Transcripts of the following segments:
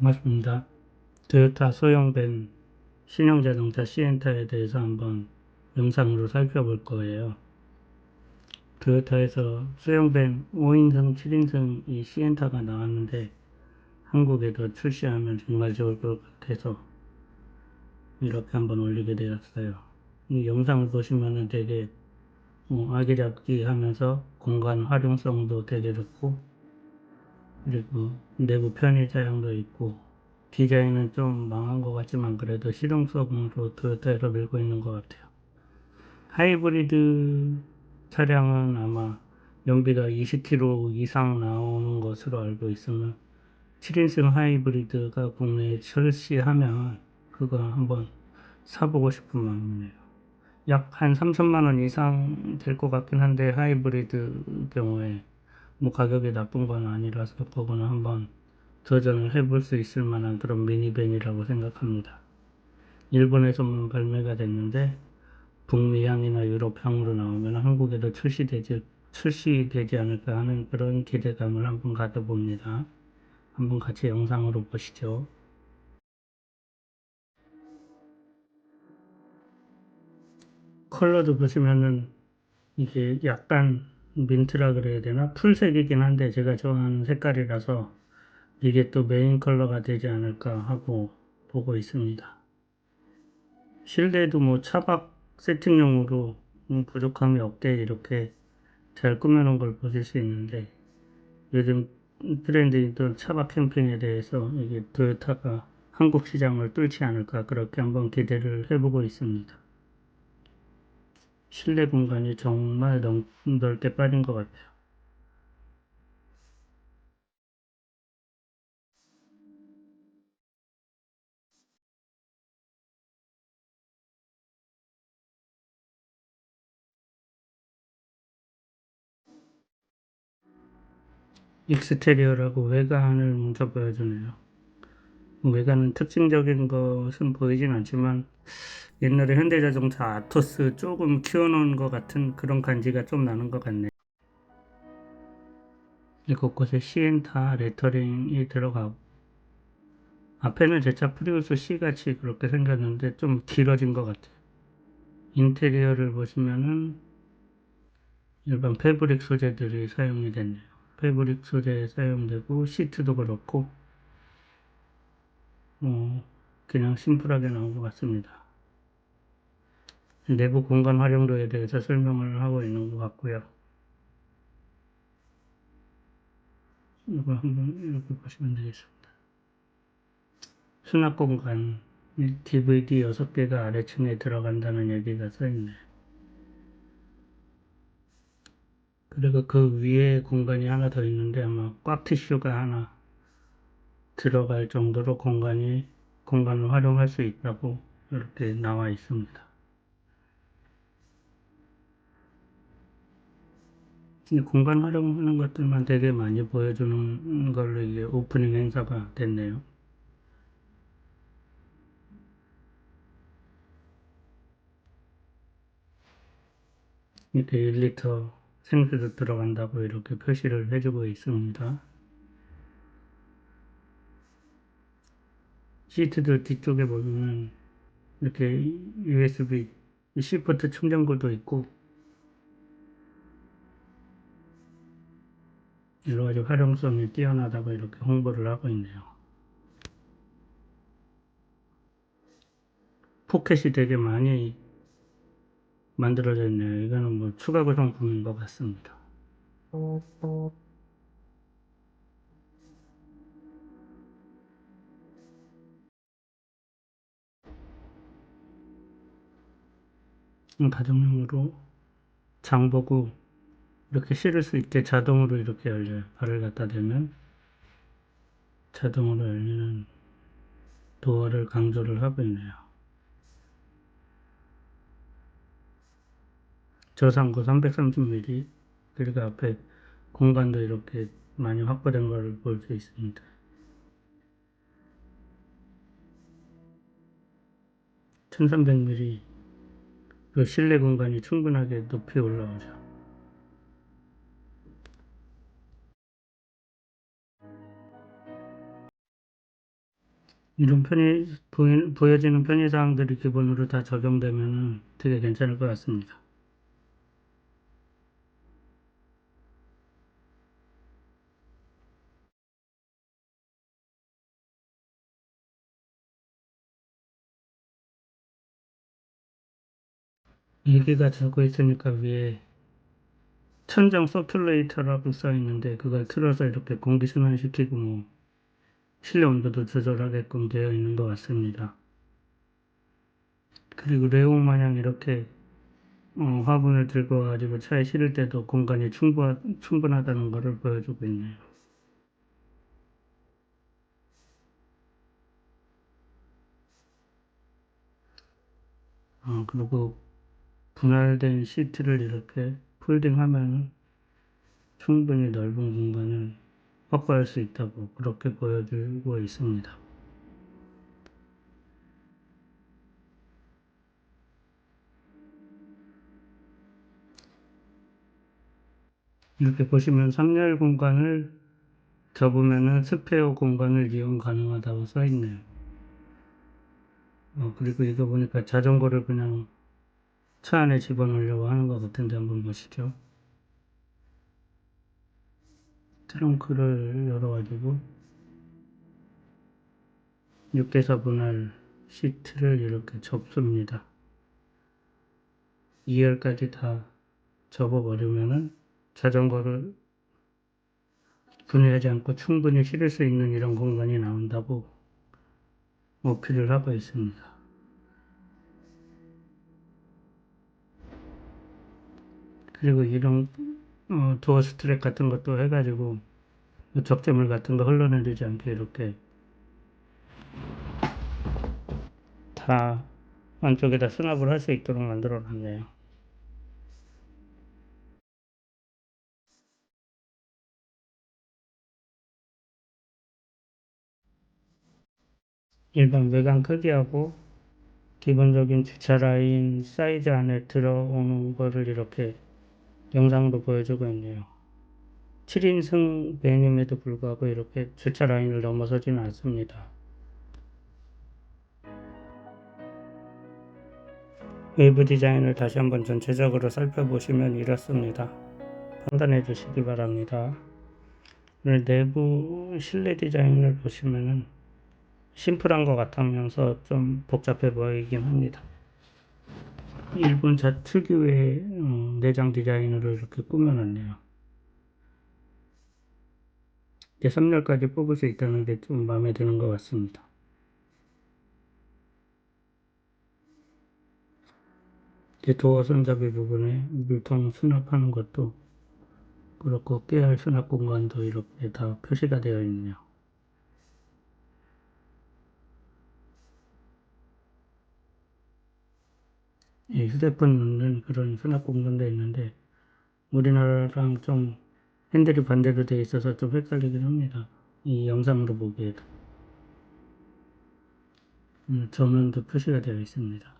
반갑습니다. 토요타 소형밴 신형자동차 시엔타에 대해서 한번 영상으로 살펴볼 거예요. 토요타에서 소형밴 5인승, 7인승 이 시엔타가 나왔는데 한국에도 출시하면 정말 좋을 것 같아서 이렇게 한번 올리게 되었어요. 이 영상을 보시면은 되게 어, 아기자기 하면서 공간 활용성도 되게 좋고 그리고 내부 편의자형도 있고 디자인은 좀 망한 것 같지만 그래도 실용성으로 토요타에서 밀고 있는 것 같아요. 하이브리드 차량은 아마 연비가 20km 이상 나오는 것으로 알고 있으면 7인승 하이브리드가 국내에 출시하면 그거 한번 사보고 싶은 마음이네요. 약 한 3천만원 이상 될 것 같긴 한데 하이브리드 경우에 뭐 가격이 나쁜 건 아니라서 그거는 한번 도전을 해볼 수 있을 만한 그런 미니밴이라고 생각합니다. 일본에서만 발매가 됐는데 북미향이나 유럽향으로 나오면 한국에도 출시되지, 출시되지 않을까 하는 그런 기대감을 한번 가져봅니다. 한번 같이 영상으로 보시죠. 컬러도 보시면은 이게 약간 민트라 그래야 되나? 풀색이긴 한데 제가 좋아하는 색깔이라서 이게 또 메인 컬러가 되지 않을까 하고 보고 있습니다. 실내도 뭐 차박 세팅용으로 음, 부족함이 없게 이렇게 잘 꾸며놓은 걸 보실 수 있는데 요즘 트렌드인 또 차박 캠핑에 대해서 이게 토요타가 한국 시장을 뚫지 않을까 그렇게 한번 기대를 해보고 있습니다. 실내 공간이 정말 넓, 넓게 빠진 것 같아요. 익스테리어라고 외관을 먼저 보여주네요. 외관은 특징적인 것은 보이진 않지만 옛날에 현대자동차 아토스 조금 키워놓은 것 같은 그런 간지가 좀 나는 것 같네요. 곳곳에 시엔타 레터링이 들어가고 앞에는 제 차 프리우스 C 같이 그렇게 생겼는데 좀 길어진 것 같아요. 인테리어를 보시면은 일반 패브릭 소재들이 사용이 됐네요. 패브릭 소재 사용되고 시트도 그렇고 뭐 그냥 심플하게 나온 것 같습니다. 내부 공간 활용도에 대해서 설명을 하고 있는 것 같고요. 이거 한번 이렇게 보시면 되겠습니다. 수납 공간 DVD 6개가 아래층에 들어간다는 얘기가 써있네. 그리고 그 위에 공간이 하나 더 있는데 아마 꽉 티슈가 하나 들어갈 정도로 공간이 공간을 활용할 수 있다고 이렇게 나와 있습니다. 공간 활용하는 것들만 되게 많이 보여주는 걸로 이게 오프닝 행사가 됐네요. 이렇게 1리터 생수도 들어간다고 이렇게 표시를 해주고 있습니다. 시트들 뒤쪽에 보면 이렇게 USB C포트 충전구도 있고 여러 가지 활용성이 뛰어나다고 이렇게 홍보를 하고 있네요. 포켓이 되게 많이 만들어져 있네요. 이거는 뭐 추가 구성품인 것 같습니다. 가정용으로 장보고 이렇게 실을 수 있게 자동으로 이렇게 열려요. 발을 갖다 대면 자동으로 열리는 도어를 강조를 하고 있네요. 저상고 330mm 그리고 앞에 공간도 이렇게 많이 확보된 걸 볼 수 있습니다. (1300mm) 그 실내 공간이 충분하게 높이 올라오죠. 이런 편의, 보여지는 편의사항들이 기본으로 다 적용되면 되게 괜찮을 것 같습니다. 얘기가 적어 있으니까 위에 천장 서큘레이터라고 써 있는데 그걸 틀어서 이렇게 공기 순환 시키고 뭐 실내 온도도 조절하게끔 되어 있는 것 같습니다. 그리고 레옹 마냥 이렇게 어, 화분을 들고 가지고 차에 실을 때도 공간이 충분, 충분하다는 것을 보여주고 있네요. 어, 그리고 분할된 시트를 이렇게 폴딩하면 충분히 넓은 공간을 확보할 수 있다고 그렇게 보여주고 있습니다. 이렇게 보시면 3열 공간을 접으면은 스페어 공간을 이용 가능하다고 써 있네요. 어, 그리고 이거 보니까 자전거를 그냥 차 안에 집어넣으려고 하는 것 같은데 한번 보시죠. 트렁크를 열어가지고 6개사 분할 시트를 이렇게 접습니다. 2열까지 다 접어버리면은 자전거를 분해하지 않고 충분히 실을 수 있는 이런 공간이 나온다고 어필을 하고 있습니다. 그리고 이런 어, 도어 스트랩 같은 것도 해가지고 적재물 같은 거 흘러내리지 않게 이렇게 다 안쪽에다 수납을 할 수 있도록 만들어 놨네요. 일반 외관 크기하고 기본적인 주차 라인 사이즈 안에 들어오는 거를 이렇게 영상으로 보여주고 있네요. 7인승 밴임에도 불구하고 이렇게 주차 라인을 넘어서지는 않습니다. 외부 디자인을 다시 한번 전체적으로 살펴보시면 이렇습니다. 판단해 주시기 바랍니다. 내부 실내 디자인을 보시면은 심플한 것 같으면서 좀 복잡해 보이긴 합니다. 일본 자 특유의 어, 내장 디자인으로 이렇게 꾸며놨네요. 이제 3열까지 뽑을 수 있다는 게 좀 마음에 드는 것 같습니다. 이제 도어 손잡이 부분에 물통 수납하는 것도 그렇고 깨알 수납 공간도 이렇게 다 표시가 되어 있네요. 예, 휴대폰 넣는 그런 수납 공간도 있는데 우리나라랑 좀 핸들이 반대로 되어 있어서 좀 헷갈리긴 합니다. 이 영상으로 보기에도. 음, 전원도 표시가 되어 있습니다.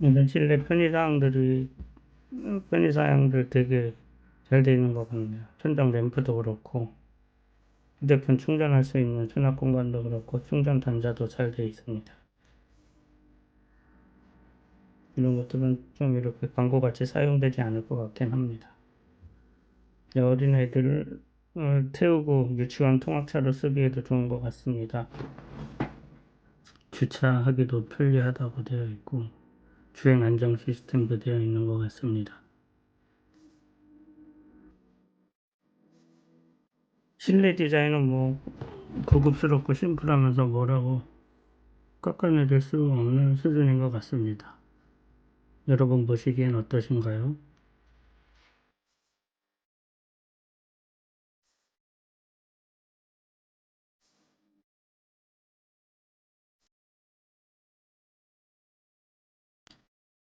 이런 실내 편의사항들이 편의사항들 되게 잘 되어 있는 것 같네요. 천장 램프도 그렇고 휴대폰 충전할 수 있는 수납 공간도 그렇고 충전 단자도 잘 되어 있습니다. 이런 것들은 좀 이렇게 광고같이 사용되지 않을 것 같긴 합니다. 어린애들을 태우고 유치원 통학차로 쓰기에도 좋은 것 같습니다. 주차하기도 편리하다고 되어 있고 주행 안정 시스템도 되어 있는 것 같습니다. 실내 디자인은 뭐 고급스럽고 심플하면서 뭐라고 깎아내릴 수 없는 수준인 것 같습니다. 여러분 보시기엔 어떠신가요?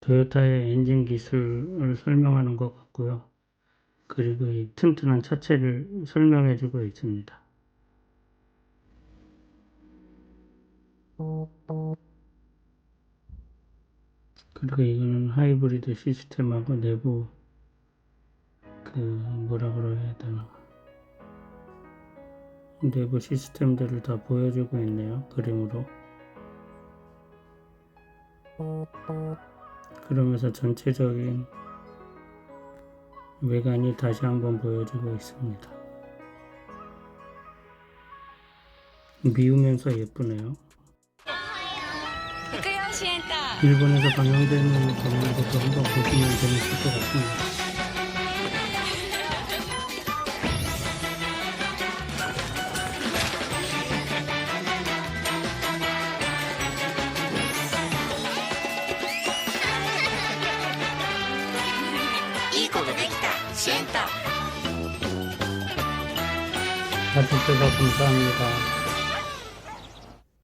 토요타의 엔진 기술을 설명하는 것 같고요. 그리고 이 튼튼한 차체를 설명해 주고 있습니다. 그리고 이거는 하이브리드 시스템하고 내부 그 뭐라 그래야 되나 내부 시스템들을 다 보여주고 있네요 그림으로 그러면서 전체적인 외관이 다시 한번 보여지고 있습니다. 미우면서 예쁘네요. 일본에서 방영되는 장면도 한번 보시면 재밌을 것 같습니다. 봐주셔서 감사합니다.